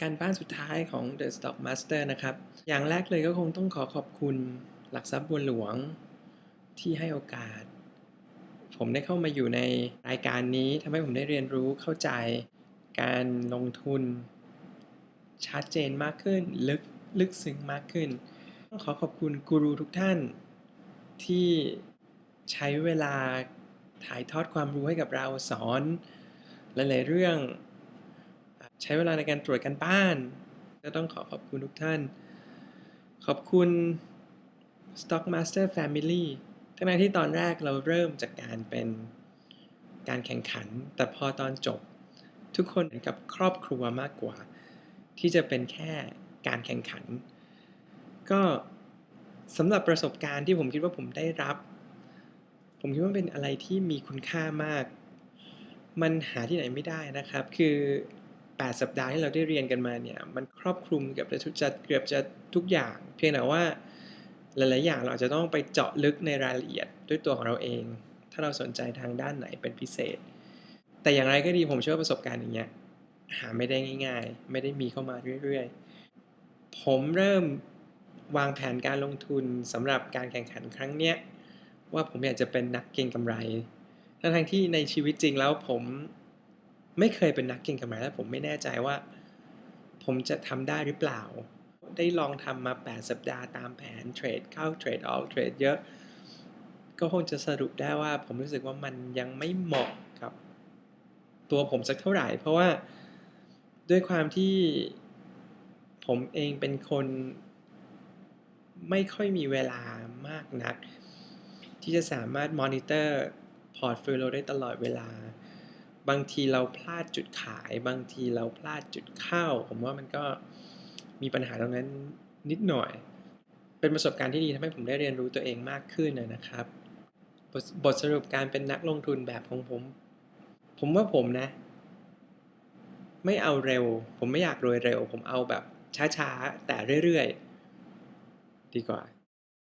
การบ้านสุดท้ายของ The Stock Master นะครับ อย่างแรกเลยก็คงต้องขอขอบคุณหลักทรัพย์บัวหลวงที่ให้โอกาส ผมได้เข้ามาอยู่ในรายการนี้ทำให้ผมได้เรียนรู้เข้าใจการลงทุน ชัดเจนมากขึ้น ลึกลึกซึ้งมากขึ้น ต้องขอขอบคุณกูรูทุกท่าน ที่ใช้เวลาถ่ายทอดความรู้ให้กับเราสอน หลาย ๆ เรื่อง ใช้เวลาในการตรวจการบ้านก็ต้องขอขอบคุณทุกท่าน ขอบคุณ Stockmaster Family ทั้งๆที่ตอนแรกเราเริ่มจากการเป็นการแข่งขัน แต่พอตอนจบ ทุกคนเหมือนกับครอบครัวมากกว่า ที่จะเป็นแค่การแข่งขัน ก็สำหรับประสบการณ์ที่ผมคิดว่าผมได้รับ ผมคิดว่าเป็นอะไรที่มีคุณค่ามาก มันหาที่ไหนไม่ได้นะครับ คือ 8 สัปดาห์ที่เราได้เรียนกันมาเนี่ย มันครอบคลุมเกือบจะทุกจะเกือบจะทุกอย่าง เพียงแต่ว่าหลาย ๆ อย่างเราอาจจะต้องไปเจาะลึกในรายละเอียดด้วยตัวของเราเอง ถ้าเราสนใจทางด้านไหนเป็นพิเศษ แต่อย่างไรก็ดีผมเชื่อประสบการณ์อย่างเงี้ยหาไม่ได้ง่าย ๆ ไม่ได้มีเข้ามาเรื่อย ๆ ผมเริ่มวางแผนการลงทุนสำหรับการแข่งขันครั้งเนี้ยว่าผมอยากจะเป็นนักเก็งกำไร ทั้งที่ในชีวิตจริงแล้วผม ไม่เคยเป็นนักเก็งกำไรและผมไม่แน่ใจว่า ผมจะทำได้หรือเปล่า ได้ลองทำมา 8 สัปดาห์ตามแผนเทรดเข้าเทรดออกเทรดเยอะ ก็คงจะสรุปได้ว่าผมรู้สึกว่ามันยังไม่เหมาะกับ ตัวผมสักเท่าไหร่ เพราะว่าด้วยความที่ผมเองเป็นคนไม่ค่อยมีเวลามากนัก ที่จะสามารถมอนิเตอร์พอร์ตโฟลิโอได้ตลอดเวลา บางทีเราพลาดจุดขาย บางทีเราพลาดจุดเข้า ผมว่ามันก็มีปัญหาตรงนั้นนิดหน่อย เป็นประสบการณ์ที่ดีทำให้ผมได้เรียนรู้ตัวเองมากขึ้นนะครับ บทบทสรุปการเป็นนักลงทุนแบบของผม ผมว่าผมนะ ไม่เอาเร็ว ผมไม่อยากรวยเร็ว ผมเอาแบบช้าๆ แต่เรื่อยๆ ดีกว่า